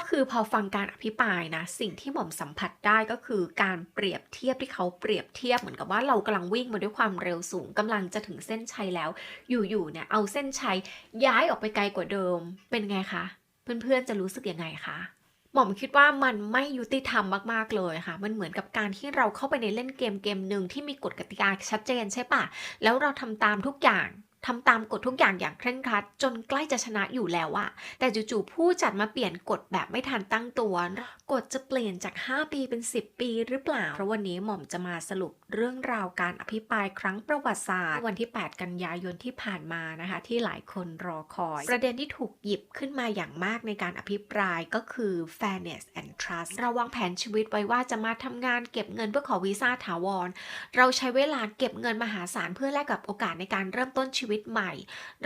ก็คือพอฟังการอภิปรายนะ สิ่งที่หม่อมสัมผัสได้ก็คือการเปรียบเทียบที่เขาเปรียบเทียบเหมือนกับว่าเรากำลังวิ่งมาด้วยความเร็วสูงกำลังจะถึงเส้นชัยแล้ว อยู่ๆเนี่ยเอาเส้นชัยย้ายออกไปไกลกว่าเดิมเป็นไงคะ เพื่อนๆจะรู้สึกยังไงคะหม่อมคิดว่ามันไม่ยุติธรรมมากๆเลยค่ะ มันเหมือนกับการที่เราเข้าไปในเล่นเกมเกมหนึ่งที่มีกฎกติกาชัดเจนใช่ปะแล้วเราทำตามทุกอย่าง ทำตามกฎทุกอย่างอย่างเคร่งครัด จนใกล้จะชนะอยู่แล้วอะแต่จู่ๆผู้จัดมาเปลี่ยนกฎแบบไม่ทันตั้งตัว กฎจะเปลี่ยนจาก 5 ปีเป็น 10 ปีหรือเปล่า เพราะวันนี้หม่อมจะมาสรุปเรื่องราวการอภิปรายครั้งประวัติศาสตร์ วันที่ 8 กันยายนที่ผ่านมานะคะ ที่หลายคนรอคอย ประเด็นที่ถูกหยิบขึ้นมาอย่างมากในการอภิปรายก็คือ fairness and trust เราวางแผนชีวิตไว้ว่าจะมาทำงานเก็บเงินเพื่อขอวีซ่าถาวร เราใช้เวลาเก็บเงินมหาศาลเพื่อแลกกับโอกาสในการเริ่มต้นชีวิตใหม่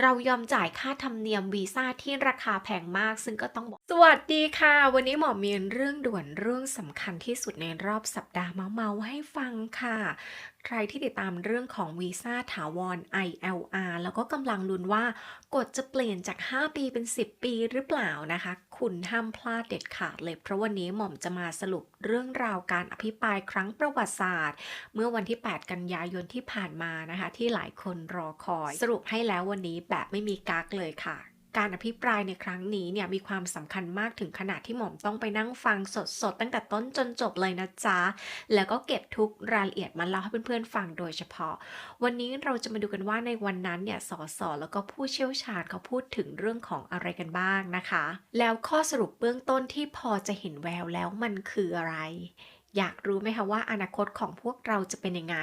เรายอมจ่ายค่าธรรมเนียมวีซ่าที่ราคาแพงมาก ซึ่งก็ต้องบอก สวัสดีค่ะ วันนี้หมอมีเรื่องด่วนเรื่องสำคัญที่สุดในรอบสัปดาห์เมาให้ฟังค่ะ ใครที่ติดตามเรื่องของวีซ่าถาวร ILR แล้วก็กำลังลุ้นว่ากฎจะเปลี่ยนจาก 5 ปีเป็น 10 ปีหรือเปล่านะคะ คุณห้ามพลาดเด็ดขาดเลย เพราะวันนี้หม่อมจะมาสรุปเรื่องราวการอภิปรายครั้งประวัติศาสตร์ เมื่อวันที่ 8 กันยายนที่ผ่านมานะคะ ที่หลายคนรอคอย สรุปให้แล้ววันนี้แบบไม่มีกักเลยค่ะ การอภิปรายในครั้งนี้เนี่ยมีความสำคัญมากถึงขนาดที่หม่อมต้องไปนั่งฟังสดๆ ตั้งแต่ต้นจนจบเลยนะจ๊ะ แล้วก็เก็บทุกรายละเอียดมาเล่าให้เพื่อนๆฟังโดยเฉพาะ วันนี้เราจะมาดูกันว่าในวันนั้นเนี่ยสสแล้วก็ผู้เชี่ยวชาญเขาพูดถึงเรื่องของอะไรกันบ้างนะคะ แล้วข้อสรุปเบื้องต้นที่พอจะเห็นแววแล้วมันคืออะไร อยากรู้ไหมคะว่าอนาคตของพวกเราจะเป็นยังไง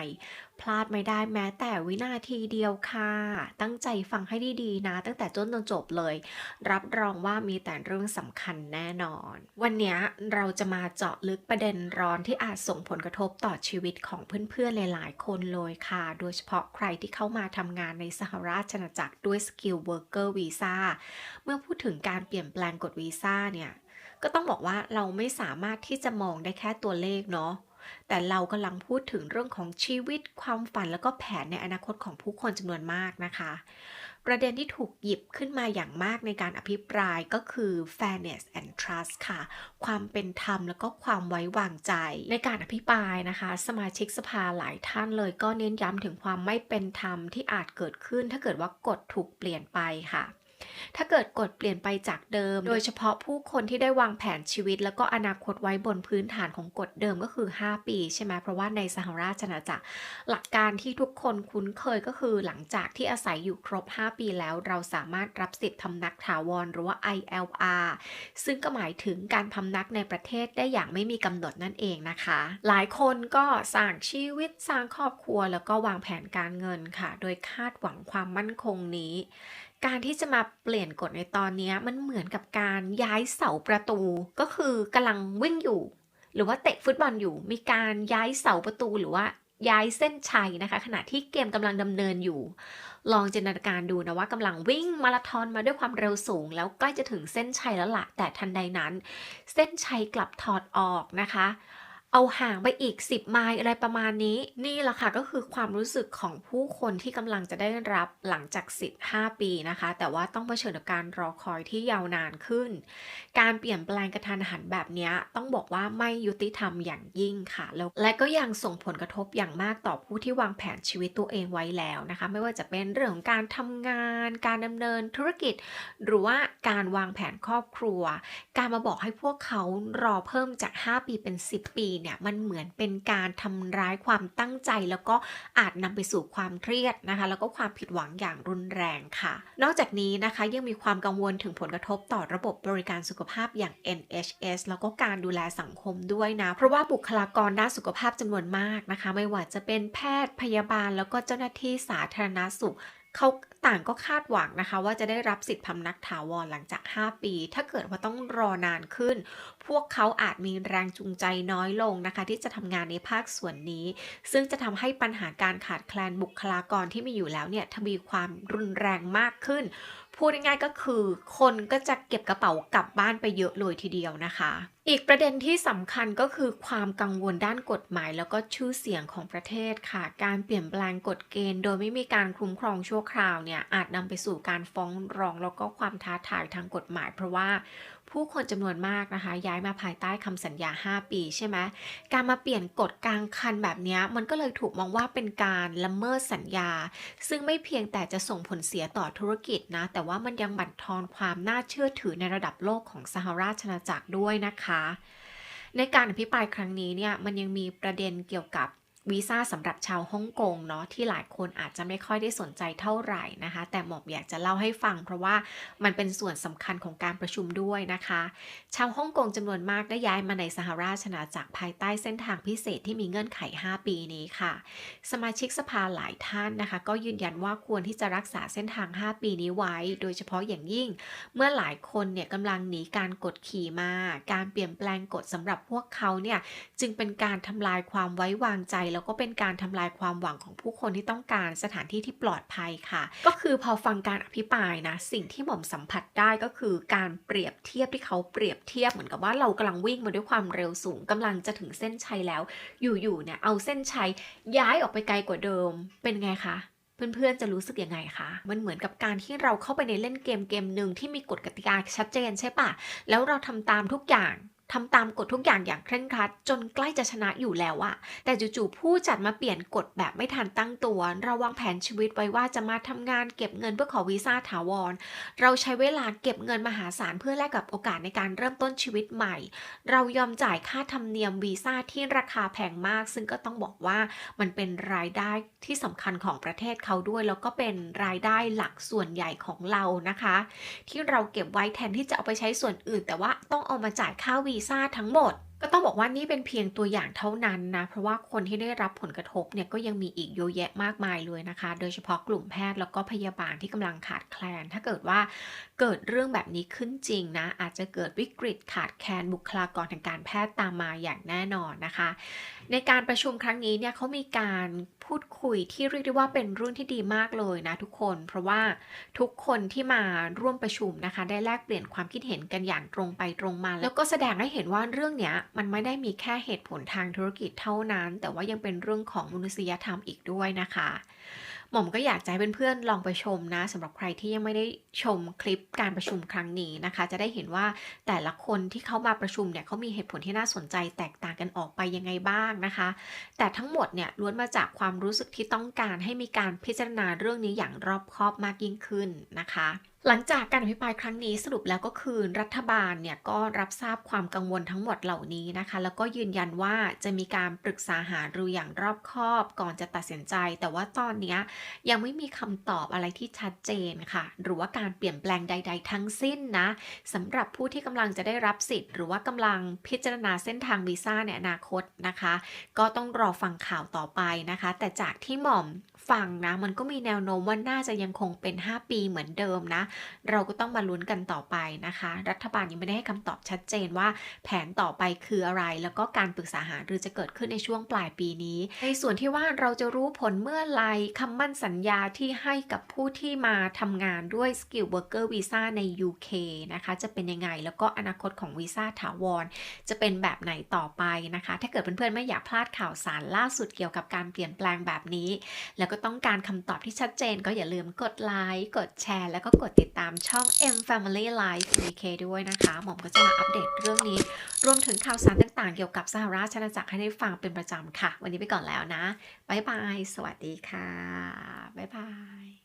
พลาดไม่ได้แม้แต่วินาทีเดียวค่ะ ตั้งใจฟังให้ดีๆนะ ตั้งแต่ต้นจนจบเลย รับรองว่ามีแต่เรื่องสำคัญแน่นอน วันนี้เราจะมาเจาะลึกประเด็นร้อนที่อาจส่งผลกระทบต่อชีวิตของเพื่อนๆหลายๆ คนเลยค่ะ โดยเฉพาะใครที่เข้ามาทำงานในสหราชอาณาจักรด้วย Skill Worker Visa เมื่อพูดถึงการเปลี่ยนแปลงกฎวีซ่าเนี่ย ก็ต้องบอกว่าเราไม่สามารถที่จะมองได้แค่ตัวเลขเนาะแต่เรากำลังพูดถึงเรื่องของชีวิตความฝันแล้วก็แผนในอนาคตของผู้คนจำนวนมากนะคะ ประเด็นที่ถูกหยิบขึ้นมาอย่างมากในการอภิปรายก็คือ fairness and trust ค่ะ ความเป็นธรรมแล้วก็ความไว้วางใจ ในการอภิปรายนะคะ สมาชิกสภาหลายท่านเลยก็เน้นย้ำถึงความไม่เป็นธรรมที่อาจเกิดขึ้น ถ้าเกิดว่ากฎถูกเปลี่ยนไปค่ะ ถ้าเกิดกฎเปลี่ยนไปจากเดิม โดยเฉพาะผู้คนที่ได้วางแผนชีวิต แล้วก็อนาคตไว้บนพื้นฐานของกฎเดิมก็คือ 5 ปีใช่ไหมเพราะว่าในสหราชอาณาจักร หลักการที่ทุกคนคุ้นเคยก็คือหลังจากที่อาศัยอยู่ครบ 5 ปีแล้ว เราสามารถรับสิทธิ์พำนักถาวรหรือว่า ILR ซึ่งก็หมายถึงการพำนักในประเทศได้อย่างไม่มีกำหนดนั่นเองนะคะ หลายคนก็สร้างชีวิตสร้างครอบครัว แล้วก็วางแผนการเงินค่ะ โดยคาดหวังความมั่นคงนี้ การที่จะมาเปลี่ยนกฎในตอนนี้มันเหมือนกับการย้ายเสาประตู ก็คือกำลังวิ่งอยู่ หรือว่าเตะฟุตบอลอยู่ มีการย้ายเสาประตูหรือว่าย้ายเส้นชัยนะคะ ขณะที่เกมกำลังดำเนินอยู่ ลองจินตนาการดูนะว่ากำลังวิ่งมาราธอนมาด้วยความเร็วสูง แล้วใกล้จะถึงเส้นชัยแล้วละแต่ทันใดนั้น เส้นชัยกลับถอดออกนะคะ เอาห่างไปอีก 10 ไมล์อะไรประมาณนี้ นี่แหละค่ะก็คือความรู้สึกของผู้คนที่กำลังจะได้รับหลังจากสิทธิ์5ปีนะคะ แต่ว่าต้องเผชิญกับการรอคอยที่ยาวนานขึ้น การเปลี่ยนแปลงกระทันหันแบบนี้ต้องบอกว่าไม่ยุติธรรมอย่างยิ่งค่ะแล้วและก็ยังส่งผลกระทบอย่างมากต่อผู้ที่วางแผนชีวิตตัวเองไว้แล้วนะคะ ไม่ว่าจะเป็นเรื่องของการทำงาน การดำเนินธุรกิจ หรือว่าการวางแผนครอบครัว การมาบอกให้พวกเขารอเพิ่มจาก 5 ปีเป็น 10 ปีเนี่ยมันเหมือนเป็นการทำร้ายความตั้งใจ แล้วก็อาจนำไปสู่ความเครียดนะคะ แล้วก็ความผิดหวังอย่างรุนแรงค่ะ นอกจากนี้นะคะยังมีความกังวลถึงผลกระทบต่อระบบบริการสุขภาพอย่าง NHS แล้วก็การดูแลสังคมด้วยนะ เพราะว่าบุคลากรด้านสุขภาพจำนวนมากนะคะ ไม่ว่าจะเป็นแพทย์พยาบาลแล้วก็เจ้าหน้าที่สาธารณสุขเขา ต่างก็คาดหวังนะคะ ว่าจะได้รับสิทธิพำนักถาวรหลังจาก 5 ปี ถ้าเกิดว่าต้องรอนานขึ้น พวกเขาอาจมีแรงจูงใจน้อยลงนะคะ ที่จะทำงานในภาคส่วนนี้ ซึ่งจะทำให้ปัญหาการขาดแคลนบุคลากรที่มีอยู่แล้วเนี่ยทวีความรุนแรงมากขึ้น พูดง่ายๆก็คือ คนก็จะเก็บกระเป๋ากลับบ้านไปเยอะเลยทีเดียวนะคะ อีกประเด็นที่สำคัญก็คือความกังวลด้านกฎหมายแล้วก็ชื่อเสียงของประเทศค่ะ การเปลี่ยนแปลงกฎเกณฑ์ โดยไม่มีการคุ้มครองชั่วคราวเนี่ยอาจนำไปสู่การฟ้องร้องแล้วก็ความท้าทายทางกฎหมาย เพราะว่า ผู้คนจำนวนมากนะคะ ย้ายมาภายใต้คำสัญญา 5 ปีใช่ไหมการมาเปลี่ยนกฎกลางคันแบบนี้มันก็เลยถูกมองว่าเป็นการละเมิดสัญญา ซึ่งไม่เพียงแต่จะส่งผลเสียต่อธุรกิจนะ แต่ว่ามันยังบั่นทอนความน่าเชื่อถือในระดับโลกของสหราชอาณาจักรด้วยนะคะ ในการอภิปรายครั้งนี้เนี่ยมันยังมีประเด็นเกี่ยวกับ วีซ่าสำหรับชาวฮ่องกงเนาะที่หลายคนอาจจะไม่ค่อยได้สนใจเท่าไหร่นะคะ แต่หมอบอยากจะเล่าให้ฟัง เพราะว่ามันเป็นส่วนสำคัญของการประชุมด้วยนะคะ ชาวฮ่องกงจำนวนมากได้ย้ายมาในสหราชอาณาจักรภายใต้เส้นทางพิเศษที่มีเงื่อนไข 5 ปีนี้ค่ะ สมาชิกสภาหลายท่านนะคะ ก็ยืนยันว่าควรที่จะรักษาเส้นทาง 5 ปีนี้ไว้ โดยเฉพาะอย่างยิ่ง เมื่อหลายคนเนี่ยกำลังหนีการกดขี่มา การเปลี่ยนแปลงกฎสำหรับพวกเขาเนี่ยจึงเป็นการทำลายความไว้วางใจแล้วก็เป็นการทำลายความหวังของผู้คนที่ต้องการสถานที่ที่ปลอดภัยค่ะ ก็คือพอฟังการอภิปรายนะ สิ่งที่หม่อมสัมผัสได้ก็คือการเปรียบเทียบที่เขาเปรียบเทียบเหมือนกับว่าเรากำลังวิ่งมาด้วยความเร็วสูงกำลังจะถึงเส้นชัยแล้ว อยู่ๆเนี่ยเอาเส้นชัยย้ายออกไปไกลกว่าเดิมเป็นไงคะเพื่อนๆ จะรู้สึกยังไงคะ มันเหมือนกับการที่เราเข้าไปในเล่นเกมเกมหนึ่งที่มีกฎกติกาชัดเจนใช่ปะแล้วเราทำตามทุกอย่าง ทำตามกฎทุกอย่างอย่างเคร่งครัด จนใกล้จะชนะอยู่แล้วอะแต่จู่ๆผู้จัดมาเปลี่ยนกฎแบบไม่ทันตั้งตัว เราวางแผนชีวิตไว้ว่าจะมาทำงานเก็บเงินเพื่อขอวีซ่าถาวร เราใช้เวลาเก็บเงินมหาศาลเพื่อแลกกับโอกาสในการเริ่มต้นชีวิตใหม่ เรายอมจ่ายค่าธรรมเนียมวีซ่าที่ราคาแพงมาก ซึ่งก็ต้องบอกว่ามันเป็นรายได้ที่สำคัญของประเทศเขาด้วย แล้วก็เป็นรายได้หลักส่วนใหญ่ของเรานะคะ ที่เราเก็บไว้แทนที่จะเอาไปใช้ส่วนอื่น แต่ว่าต้องเอามาจ่ายค่าวีซ่าทั้งหมด ก็ต้องบอกว่านี่เป็นเพียงตัวอย่างเท่านั้นนะ เพราะว่าคนที่ได้รับผลกระทบเนี่ยก็ยังมีอีกเยอะแยะมากมายเลยนะคะ โดยเฉพาะกลุ่มแพทย์แล้วก็พยาบาลที่กำลังขาดแคลน ถ้าเกิดว่าเกิดเรื่องแบบนี้ขึ้นจริงนะ อาจจะเกิดวิกฤตขาดแคลนบุคลากรทางการแพทย์ตามมาอย่างแน่นอนนะคะ ในการประชุมครั้งนี้เนี่ยเขามีการพูดคุยที่เรียกได้ว่าเป็นเรื่องที่ดีมากเลยนะทุกคน เพราะว่าทุกคนที่มาร่วมประชุมนะคะ ได้แลกเปลี่ยนความคิดเห็นกันอย่างตรงไปตรงมา แล้วก็แสดงให้เห็นว่าเรื่องเนี้ยมันไม่ได้มีแค่เหตุผลทางธุรกิจเท่านั้น แต่ว่ายังเป็นเรื่องของมนุษยธรรมอีกด้วยนะคะ หม่อมก็อยากจะให้เพื่อนๆลองไปชมนะสำหรับใครที่ยังไม่ได้ชมคลิปการประชุมครั้งนี้นะคะ จะได้เห็นว่าแต่ละคนที่เขามาประชุมเนี่ยเขามีเหตุผลที่น่าสนใจแตกต่างกันออกไปยังไงบ้างนะคะ แต่ทั้งหมดเนี่ยล้วนมาจากความรู้สึกที่ต้องการให้มีการพิจารณาเรื่องนี้อย่างรอบคอบมากยิ่งขึ้นนะคะหลังจากการอภิปรายครั้งนี้สรุปแล้วก็คือรัฐบาลเนี่ยก็รับทราบความกังวลทั้งหมดเหล่านี้นะคะ แล้วก็ยืนยันว่าจะมีการปรึกษาหารืออย่างรอบคอบก่อนจะตัดสินใจ แต่ว่าตอนนี้ยยังไม่มีคำตอบอะไรที่ชัดเจนค่ะ หรือว่าการเปลี่ยนแปลงใด ๆ ทั้งสิ้นนะสำหรับผู้ที่กำลังจะได้รับสิทธิ์ หรือว่ากำลังพิจารณาเส้นทางวีซ่าในอนาคตนะคะ ก็ต้องรอฟังข่าวต่อไปนะคะ แต่จากที่หม่อม ฟังนะมันก็มีแนวโน้มว่าน่าจะยังคงเป็น 5 ปีเหมือนเดิมนะ เราก็ต้องมาลุ้นกันต่อไปนะคะ รัฐบาลยังไม่ได้ให้คำตอบชัดเจนว่า แผนต่อไปคืออะไร แล้วก็การปรึกษาหารือจะเกิดขึ้นในช่วงปลายปีนี้ ในส่วนที่ว่าเราจะรู้ผลเมื่อไรคำมั่นสัญญาที่ให้กับผู้ที่มาทำงานด้วย Skill Worker Visa ใน UK นะคะจะเป็นยังไงแล้วก็อนาคตของวีซ่าถาวรจะเป็นแบบไหนต่อไปนะคะ ถ้าเกิดเพื่อนๆไม่อยากพลาดข่าวสารล่าสุดเกี่ยวกับการเปลี่ยนแปลงแบบนี้แล้วก็ต้องการคำตอบที่ชัดเจนก็อย่าลืมกดไลค์กดแชร์ แล้วก็กดติดตามช่อง M Family Life UK ด้วยนะคะ หม่อมก็จะมาอัปเดตเรื่องนี้ รวมถึงข่าวสารต่างๆ เกี่ยวกับสหราชอาณาจักรให้ได้ฟังเป็นประจำค่ะ วันนี้ไปก่อนแล้วนะ บ๊ายบาย สวัสดีค่ะ บ๊ายบาย